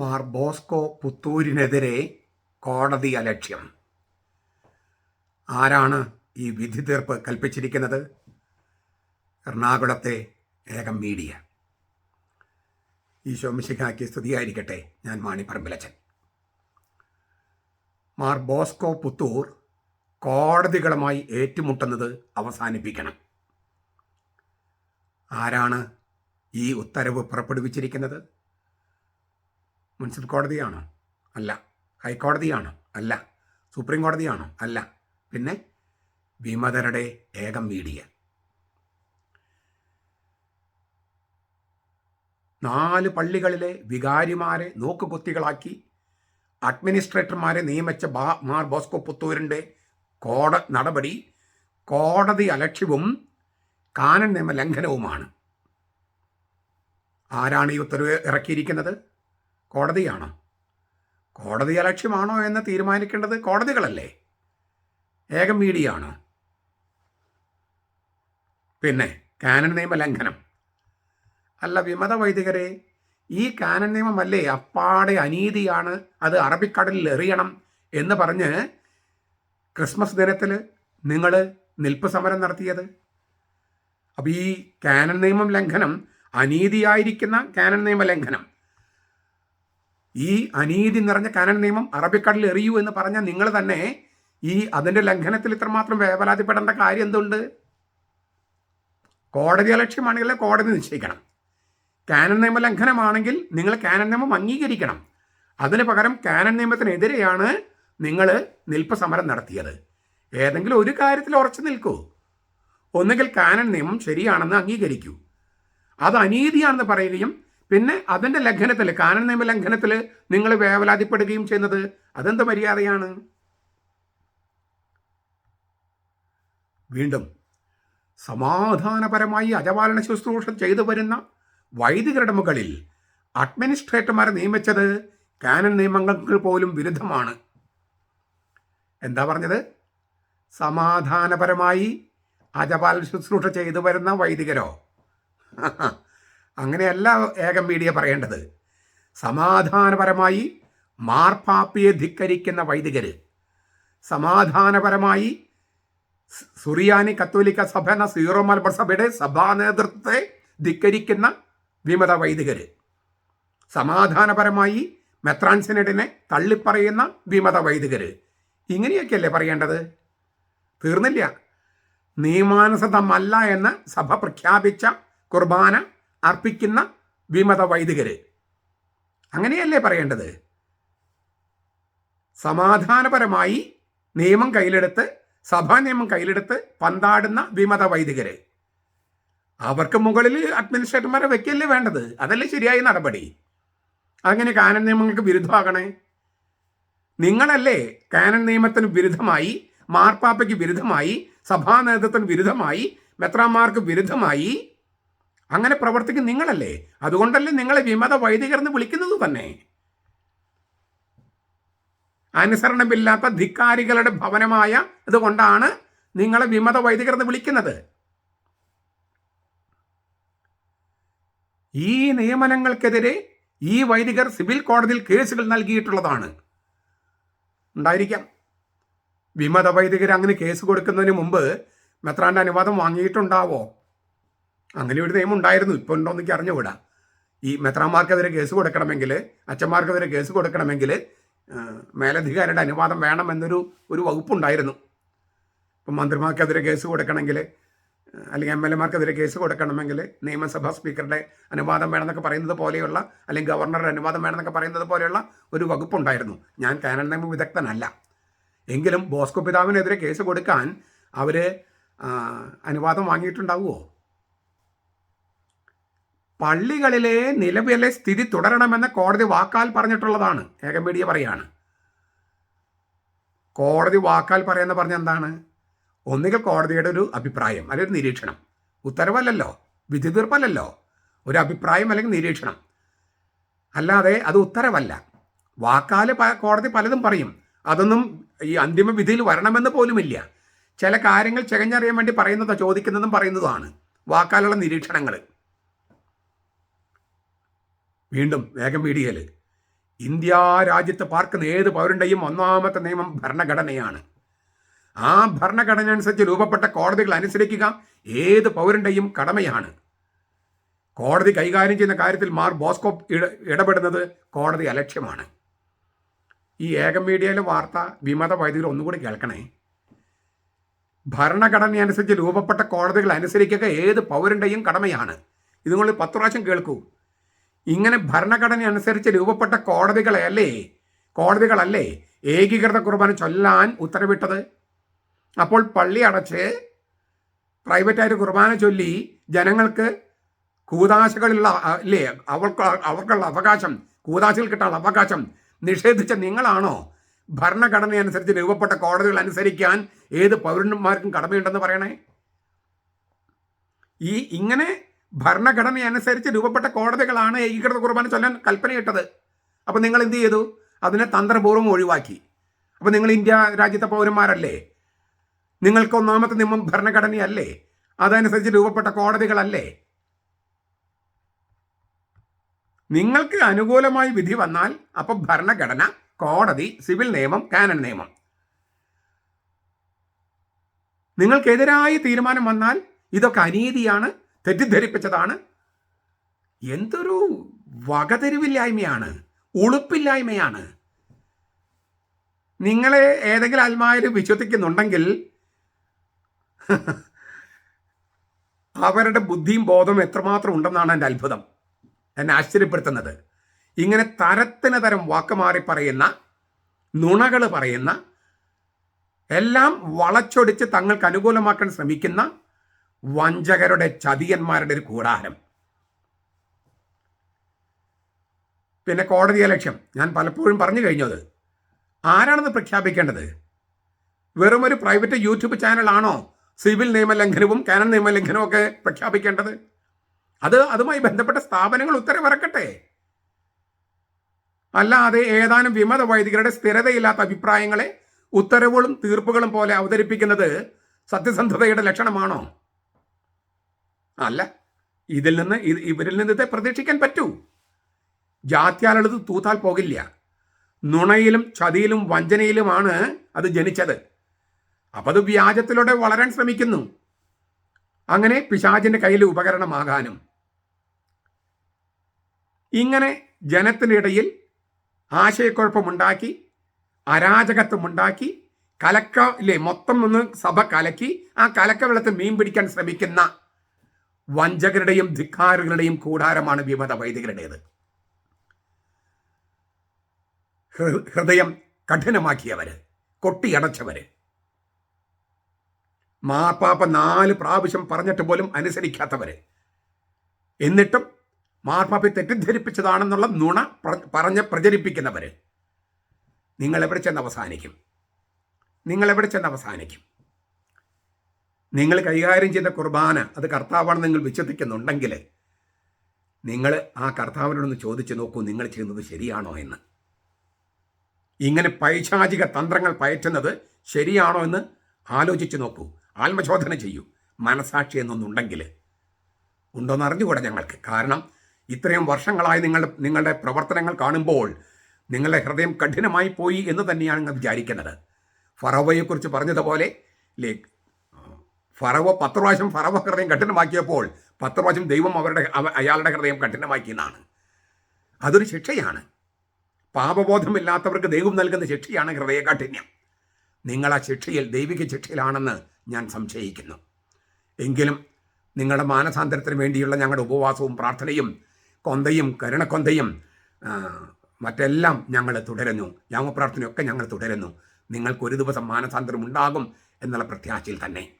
Mar Bosco പുത്തൂരിനെതിരെ കോടതി അലക്ഷ്യം. ആരാണ് ഈ വിധി തീർപ്പ് കൽപ്പിച്ചിരിക്കുന്നത്? എറണാകുളത്തെ ഏകം മീഡിയ. ഈശോ മിശിഹാക്കി സ്തുതിയായിരിക്കട്ടെ. ഞാൻ മാണി പറമ്പിലച്ചൻ. മാർ ബോസ്കോ പുത്തൂർ കോടതികളുമായി ഏറ്റുമുട്ടുന്നത് അവസാനിപ്പിക്കണം. ആരാണ് ഈ ഉത്തരവ് പുറപ്പെടുവിച്ചിരിക്കുന്നത്? മുനിസിപ്പൽ കോടതിയാണോ? അല്ല. ഹൈക്കോടതിയാണോ? അല്ല. സുപ്രീം കോടതിയാണോ? അല്ല. പിന്നെ വിമതരുടെ ഏകം മീഡിയ നാല് പള്ളികളിലെ വികാരിമാരെ നോക്കുകുത്തികളാക്കി അഡ്മിനിസ്ട്രേറ്റർമാരെ നിയമിച്ച ബാ മാർ ബോസ്കോ പുത്തൂരിന്റെ കോട നടപടി കോടതി അലക്ഷ്യവും കാനൻ നിയമ ലംഘനവുമാണ് ആരാണ് ഈ ഉത്തരവ് ഇറക്കിയിരിക്കുന്നത്? കോടതിയാണോ? കോടതി അലക്ഷ്യമാണോ എന്ന് തീരുമാനിക്കേണ്ടത് കോടതികളല്ലേ? ഏക മീഡിയാണോ പിന്നെ കാനൻ നിയമ ലംഘനം. അല്ല വിമത വൈദികരെ ഈ കാനൻ നിയമമല്ലേ അപ്പാടെ അനീതിയാണ് അത് അറബിക്കടലിൽ എറിയണം എന്ന് പറഞ്ഞ് ക്രിസ്മസ് ദിനത്തിൽ നിങ്ങൾ നിൽപ്പ് സമരം നടത്തിയത്? അപ്പോൾ ഈ കാനൻ നിയമം ലംഘനം അനീതിയായിരിക്കുന്ന കാനൻ നിയമ ലംഘനം ഈ അനീതി നിറഞ്ഞ കാനൻ നിയമം അറബിക്കടലിൽ എറിയൂ എന്ന് പറഞ്ഞ നിങ്ങൾ തന്നെ ഈ അതിന്റെ ലംഘനത്തിൽ ഇത്രമാത്രം വേവലാതിപ്പെടേണ്ട കാര്യം എന്തുണ്ട്? കോടതി അലക്ഷ്യമാണെങ്കിൽ കോടതി നിശ്ചയിക്കണം. കാനൻ നിയമ ലംഘനമാണെങ്കിൽ നിങ്ങൾ കാനൻ നിയമം അംഗീകരിക്കണം. അതിന് പകരം കാനൻ നിയമത്തിനെതിരെയാണ് നിങ്ങൾ നിൽപ്പ് സമരം നടത്തിയത്. ഏതെങ്കിലും ഒരു കാര്യത്തിൽ ഉറച്ചു നിൽക്കൂ. ഒന്നുകിൽ കാനൻ നിയമം ശരിയാണെന്ന് അംഗീകരിക്കൂ. അത് അനീതിയാണെന്ന് പറയുകയും പിന്നെ അതിന്റെ ലംഘനത്തിൽ കാനൻ നിയമ ലംഘനത്തിൽ നിങ്ങൾ വേവലാതിപ്പെടുകയും ചെയ്യുന്നത് അതെന്ത് മര്യാദയാണ്? വീണ്ടും സമാധാനപരമായി അജപാലന ശുശ്രൂഷ ചെയ്തു വരുന്ന വൈദികരുടെ മുകളിൽ അഡ്മിനിസ്ട്രേറ്റർമാരെ നിയമിച്ചത് കാനൻ നിയമങ്ങൾക്ക് പോലും വിരുദ്ധമാണ്. എന്താ പറഞ്ഞത്? സമാധാനപരമായി അജപാലന ശുശ്രൂഷ ചെയ്തു വരുന്ന വൈദികരോ? അങ്ങനെയല്ല ഏകം മീഡിയ പറയേണ്ടത്. സമാധാനപരമായി മാർപ്പാപ്പിയെ ധിക്കരിക്കുന്ന വൈദികർ സമാധാനപരമായി സുറിയാനി കത്തോലിക്ക സഭ എന്ന സീറോ മലബാർ സഭയുടെ സഭാ നേതൃത്വത്തെ ധിക്കരിക്കുന്ന വിമത വൈദികർ സമാധാനപരമായി മെത്രാൻസിനെ തള്ളിപ്പറയുന്ന വിമത വൈദികർ ഇങ്ങനെയൊക്കെയല്ലേ പറയേണ്ടത്? തീർന്നില്ല. നിയമാനുസൃതമല്ല എന്ന് സഭ പ്രഖ്യാപിച്ച കുർബാന അർപ്പിക്കുന്ന വിമത വൈദികര് അങ്ങനെയല്ലേ പറയേണ്ടത്? സമാധാനപരമായി നിയമം കയ്യിലെടുത്ത് സഭാ നിയമം കയ്യിലെടുത്ത് പന്താടുന്ന വിമത വൈദികര് അവർക്ക് മുകളിൽ അഡ്മിനിസ്ട്രേറ്റർമാരെ വെക്കല്ലേ വേണ്ടത്? അതല്ലേ ശരിയായ നടപടി? അങ്ങനെ കാനൻ നിയമങ്ങൾക്ക് വിരുദ്ധമാകണേ? നിങ്ങളല്ലേ കാനൻ നിയമത്തിന് വിരുദ്ധമായി മാർപ്പാപ്പയ്ക്ക് വിരുദ്ധമായി സഭാ നേതൃത്വത്തിന് വിരുദ്ധമായി മെത്രാന്മാർക്ക് വിരുദ്ധമായി അങ്ങനെ പ്രവർത്തിക്കും നിങ്ങളല്ലേ? അതുകൊണ്ടല്ലേ നിങ്ങളെ വിമത വൈദികർ എന്ന് വിളിക്കുന്നത് തന്നെ. അനുസരണമില്ലാത്ത ധിക്കാരികളുടെ ഭവനമായ ഇതുകൊണ്ടാണ് നിങ്ങളെ വിമത വൈദികർ എന്ന് വിളിക്കുന്നത്. ഈ നിയമനങ്ങൾക്കെതിരെ ഈ വൈദികർ സിവിൽ കോടതിയിൽ കേസുകൾ നൽകിയിട്ടുള്ളതാണ്. ഉണ്ടായിരിക്കാം. വിമത വൈദികർ അങ്ങനെ കേസ് കൊടുക്കുന്നതിന് മുമ്പ് മെത്രാന്റെ അനുവാദം വാങ്ങിയിട്ടുണ്ടാവോ? അങ്ങനെ ഒരു നിയമം ഉണ്ടായിരുന്നു. ഇപ്പോൾ ഉണ്ടോ എന്നൊക്കെ അറിഞ്ഞുകൂടാ. ഈ മെത്രാന്മാർക്കെതിരെ കേസ് കൊടുക്കണമെങ്കിൽ അച്ഛന്മാർക്കെതിരെ കേസ് കൊടുക്കണമെങ്കിൽ മേലധികാരിയുടെ അനുവാദം വേണം എന്നൊരു ഒരു വകുപ്പുണ്ടായിരുന്നു. ഇപ്പം മന്ത്രിമാർക്കെതിരെ കേസ് കൊടുക്കണമെങ്കിൽ അല്ലെങ്കിൽ എം എൽ എമാർക്കെതിരെ കേസ് കൊടുക്കണമെങ്കിൽ നിയമസഭാ സ്പീക്കറുടെ അനുവാദം വേണമെന്നൊക്കെ പറയുന്നത് പോലെയുള്ള അല്ലെങ്കിൽ ഗവർണറുടെ അനുവാദം വേണമെന്നൊക്കെ പറയുന്നത് പോലെയുള്ള ഒരു വകുപ്പുണ്ടായിരുന്നു. ഞാൻ കാനൽ നിയമ വിദഗ്ധനല്ല. എങ്കിലും ബോസ്കോ പിതാവിനെതിരെ കേസ് കൊടുക്കാൻ അവർ അനുവാദം വാങ്ങിയിട്ടുണ്ടാവുമോ പള്ളികളിലെ നിലവിലെ സ്ഥിതി തുടരണമെന്ന് കോടതി വാക്കാൽ പറഞ്ഞിട്ടുള്ളതാണ്. ഏകമ്പീഡിയ പറയാണ്. കോടതി വാക്കാൽ പറയുന്ന പറഞ്ഞ എന്താണ്? ഒന്നുകിൽ കോടതിയുടെ ഒരു അഭിപ്രായം അല്ലെങ്കിൽ നിരീക്ഷണം. ഉത്തരവല്ലല്ലോ. വിധി തീർപ്പല്ലല്ലോ. ഒരു അഭിപ്രായം അല്ലെങ്കിൽ നിരീക്ഷണം. അല്ലാതെ അത് ഉത്തരവല്ല. വാക്കാൽ കോടതി പലതും പറയും. അതൊന്നും ഈ അന്തിമ വിധിയിൽ വരണമെന്ന് പോലുമില്ല. ചില കാര്യങ്ങൾ ചെകഞ്ഞറിയാൻ വേണ്ടി പറയുന്നതോ ചോദിക്കുന്നതും പറയുന്നതുമാണ്. വാക്കാലുള്ള നിരീക്ഷണങ്ങൾ. വീണ്ടും വേഗം വീഡിയോയിൽ ഇന്ത്യ രാജ്യത്ത് പാർക്കുന്ന ഏത് പൗരന്റെയും ഒന്നാമത്തെ നിയമം ഭരണഘടനയാണ്. ആ ഭരണഘടന അനുസരിച്ച് രൂപപ്പെട്ട കോടതികൾ അനുസരിക്കുക ഏത് പൗരന്റെയും കടമയാണ്. കോടതി കൈകാര്യം ചെയ്യുന്ന കാര്യത്തിൽ മാർ ബോസ്കോ ഇട- ഇടപെടുന്നത് കോടതി അലക്ഷ്യമാണ്. ഈ ഏകം മീഡിയയിലെ വാർത്ത വിമത വൈദികർ ഒന്നുകൂടി കേൾക്കണേ. ഭരണഘടന അനുസരിച്ച് രൂപപ്പെട്ട കോടതികൾ അനുസരിക്കുക ഏത് പൗരന്റെയും കടമയാണ്. ഇത് നിങ്ങൾ പത്ത് പ്രാവശ്യം കേൾക്കൂ. ഇങ്ങനെ ഭരണഘടന അനുസരിച്ച് രൂപപ്പെട്ട കോടതികളെ കോടതികളല്ലേ? ഏകീകൃത കുർബാന ചൊല്ലാൻ ഉത്തരവിട്ടത്. അപ്പോൾ പള്ളി അടച്ച് പ്രൈവറ്റായിട്ട് കുർബാന ചൊല്ലി ജനങ്ങൾക്ക് കൂതാശകളുള്ള അല്ലേ അവർക്ക് അവർക്കുള്ള അവകാശം കൂതാശകൾ കിട്ടാനുള്ള അവകാശം നിഷേധിച്ച നിങ്ങളാണോ? ഭരണഘടന അനുസരിച്ച് രൂപപ്പെട്ട കോടതികൾ അനുസരിക്കാൻ ഏത് പൗരന്മാർക്കും കടമയുണ്ടെന്ന് പറയണേ? ഈ ഇങ്ങനെ ഭരണഘടന അനുസരിച്ച് രൂപപ്പെട്ട കോടതികളാണ് ഏകീകൃത കുർബാന ചൊല്ലാൻ കൽപ്പനയിട്ടത്. അപ്പം നിങ്ങൾ എന്ത് ചെയ്തു? അതിനെ തന്ത്രപൂർവം ഒഴിവാക്കി. അപ്പം നിങ്ങൾ ഇന്ത്യ രാജ്യത്തെ പൗരന്മാരല്ലേ? നിങ്ങൾക്ക് ഒന്നാമത്തെ നിയമം ഭരണഘടനയല്ലേ? അതനുസരിച്ച് രൂപപ്പെട്ട കോടതികളല്ലേ? നിങ്ങൾക്ക് അനുകൂലമായി വിധി വന്നാൽ അപ്പം ഭരണഘടന കോടതി സിവിൽ നിയമം കാനൻ നിയമം. നിങ്ങൾക്കെതിരായി തീരുമാനം വന്നാൽ ഇതൊക്കെ അനീതിയാണ്. തെറ്റിദ്ധരിപ്പിച്ചതാണ്. എന്തൊരു വകതിരിവില്ലായ്മയാണ് ഉളുപ്പില്ലായ്മയാണ്. നിങ്ങളെ ഏതെങ്കിലും ആത്മാവിൽ വിശ്വസിക്കുന്നുണ്ടെങ്കിൽ അവരുടെ ബുദ്ധിയും ബോധവും എത്രമാത്രം ഉണ്ടെന്നാണ് എന്റെ അത്ഭുതം. എന്നെ ആശ്ചര്യപ്പെടുത്തുന്നത്. ഇങ്ങനെ തരത്തിന് തരം വാക്ക് മാറി പറയുന്ന നുണകൾ പറയുന്ന എല്ലാം വളച്ചൊടിച്ച് തങ്ങൾക്ക് അനുകൂലമാക്കാൻ ശ്രമിക്കുന്ന വഞ്ചകരുടെ ചതിയന്മാരുടെ ഒരു കൂടാരം. പിന്നെ കോടതിയെ ലക്ഷ്യം. ഞാൻ പലപ്പോഴും പറഞ്ഞു കഴിഞ്ഞത് ആരാണെന്ന് പ്രഖ്യാപിക്കേണ്ടത്? വെറും ഒരു പ്രൈവറ്റ് യൂട്യൂബ് ചാനലാണോ സിവിൽ നിയമലംഘനവും കാനൻ നിയമലംഘനവും ഒക്കെ പ്രഖ്യാപിക്കേണ്ടത്? അത് അതുമായി ബന്ധപ്പെട്ട സ്ഥാപനങ്ങൾ ഉത്തരവിറക്കട്ടെ. അല്ലാതെ ഏതാനും വിമത വൈദികരുടെ സ്ഥിരതയില്ലാത്ത അഭിപ്രായങ്ങളെ ഉത്തരവുകളും തീർപ്പുകളും പോലെ അവതരിപ്പിക്കുന്നത് സത്യസന്ധതയുടെ ലക്ഷണമാണോ? അല്ല ഇതിൽ നിന്ന് ഇവരിൽ നിന്ന് ഇത് പ്രതീക്ഷിക്കാൻ പറ്റൂ. ജാത്യാലുള്ളത് തൂത്താൽ പോകില്ല. നുണയിലും ചതിയിലും വഞ്ചനയിലുമാണ് അത് ജനിച്ചത്. അപ്പം അത് വ്യാജത്തിലൂടെ വളരാൻ ശ്രമിക്കുന്നു. അങ്ങനെ പിശാചിന്റെ കയ്യിൽ ഉപകരണമാകാനും. ഇങ്ങനെ ജനത്തിനിടയിൽ ആശയക്കുഴപ്പമുണ്ടാക്കി അരാജകത്വമുണ്ടാക്കി കലക്ക ഇല്ലേ മൊത്തം ഒന്ന് സഭ കലക്കി ആ കലക്ക വെള്ളത്തിൽ മീൻ പിടിക്കാൻ ശ്രമിക്കുന്ന വഞ്ചകരുടെയും ധിക്കാരുകളുടെയും കൂടാരമാണ് വിമത വൈദികരുടേത്. ഹൃദയം കഠിനമാക്കിയവര് കൊട്ടിയടച്ചവര്. മാർപ്പാപ്പ നാല് പ്രാവശ്യം പറഞ്ഞിട്ട് പോലും അനുസരിക്കാത്തവര്. എന്നിട്ടും മാർപ്പാപ്പയെ തെറ്റിദ്ധരിപ്പിച്ചതാണെന്നുള്ള നുണ പറഞ്ഞ് പ്രചരിപ്പിക്കുന്നവര്. നിങ്ങൾ എവിടെ ചെന്ന് അവസാനിക്കും? നിങ്ങൾ എവിടെ ചെന്ന് അവസാനിക്കും? നിങ്ങൾ കൈകാര്യം ചെയ്ത കുർബാന അത് കർത്താവാണ് നിങ്ങൾ വിശ്വസിക്കുന്നുണ്ടെങ്കിൽ നിങ്ങൾ ആ കർത്താവിനോടൊന്ന് ചോദിച്ചു നോക്കൂ നിങ്ങൾ ചെയ്യുന്നത് ശരിയാണോ എന്ന്. ഇങ്ങനെ പൈശാചിക തന്ത്രങ്ങൾ പയറ്റുന്നത് ശരിയാണോ എന്ന് ആലോചിച്ച് നോക്കൂ ആത്മശോധന ചെയ്യൂ മനസാക്ഷി എന്നൊന്നുണ്ടെങ്കിൽ. ഉണ്ടോന്ന് അറിഞ്ഞുകൂടെ ഞങ്ങൾക്ക്. കാരണം ഇത്രയും വർഷങ്ങളായി നിങ്ങൾ നിങ്ങളുടെ പ്രവർത്തനങ്ങൾ കാണുമ്പോൾ നിങ്ങളുടെ ഹൃദയം കഠിനമായി പോയി എന്ന് തന്നെയാണ് ഞാൻ വിചാരിക്കുന്നത്. ഫറോവയെക്കുറിച്ച് പറഞ്ഞതുപോലെ ഫറവ പത്ത് പ്രാവശ്യം ഫറവ ഹൃദയം കഠിനമാക്കിയപ്പോൾ പത്ത് പ്രാവശ്യം ദൈവം അവരുടെ അയാളുടെ ഹൃദയം കഠിനമാക്കിയെന്നാണ്. അതൊരു ശിക്ഷയാണ്. പാപബോധമില്ലാത്തവർക്ക് ദൈവം നൽകുന്ന ശിക്ഷയാണ് ഹൃദയകാഠിന്യം നിങ്ങൾ ആ ശിക്ഷയിൽ ദൈവിക ശിക്ഷയിലാണെന്ന് ഞാൻ സംശയിക്കുന്നു. എങ്കിലും നിങ്ങളുടെ മാനസാന്തരത്തിന് വേണ്ടിയുള്ള ഞങ്ങളുടെ ഉപവാസവും പ്രാർത്ഥനയും കൊന്തയും കരുണക്കൊന്തയും മറ്റെല്ലാം ഞങ്ങൾ തുടരുന്നു. യാമപ്രാർത്ഥനയൊക്കെ ഞങ്ങൾ തുടരുന്നു. നിങ്ങൾക്ക് ഒരു ദിവസം മാനസാന്തരം ഉണ്ടാകും എന്നുള്ള പ്രത്യാശയിൽ തന്നെ.